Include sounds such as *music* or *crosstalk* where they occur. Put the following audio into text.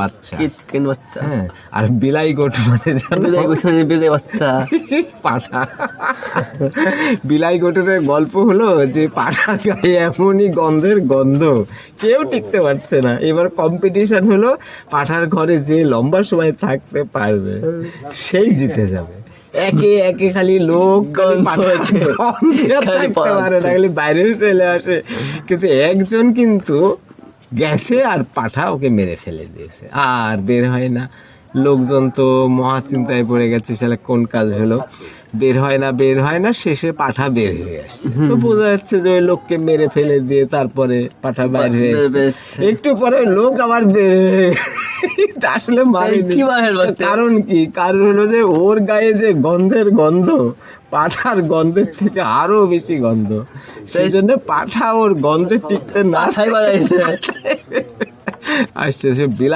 বাচ্চা। কিটকেন বাচ্চা? হ্যাঁ আর বিলাই গোট মানে? বিলাই গোছানো বিলাই বাচ্চা। পাঠা। বিলাই গোটরের গল্প হলো যে পাঠার গায়ে এমনই গন্ধের গন্ধ। কেউ টিকতে পারছে না। এবার কম্পিটিশন হলো পাঠার ঘরে যে লম্বা সময় থাকতে পারবে সেই জিতে যাবে। একে একে খালি লোক থাকতে পারে না খালি বাইরে চলে আসে। কিন্তু একজন কিন্তু গেছে আর পাঠা ওকে মেরে ফেলে দিয়েছে। আর বের হয় না। লোকজন তো মহা চিন্তায় পড়ে গেছে সেটা কোন কাজ হলো? বের হয় না বের হয় না শেষে পাঠা বের হয়ে আসছে। তো বোঝা যাচ্ছে যে ওই লোককে মেরে ফেলে দিয়ে তারপরে পাঠা বাইর হয়ে একটু পরে লোক আবার বের হয়ে *laughs* আসলে কারণ কি? কারণ হলো যে ওর গায়ে যে গন্ধের গন্ধ পাঠার গন্ধের থেকে আরও বেশি গন্ধ। সেই জন্য পাঠা ওর গন্ধে টিকতে না আসছে সে বিলাই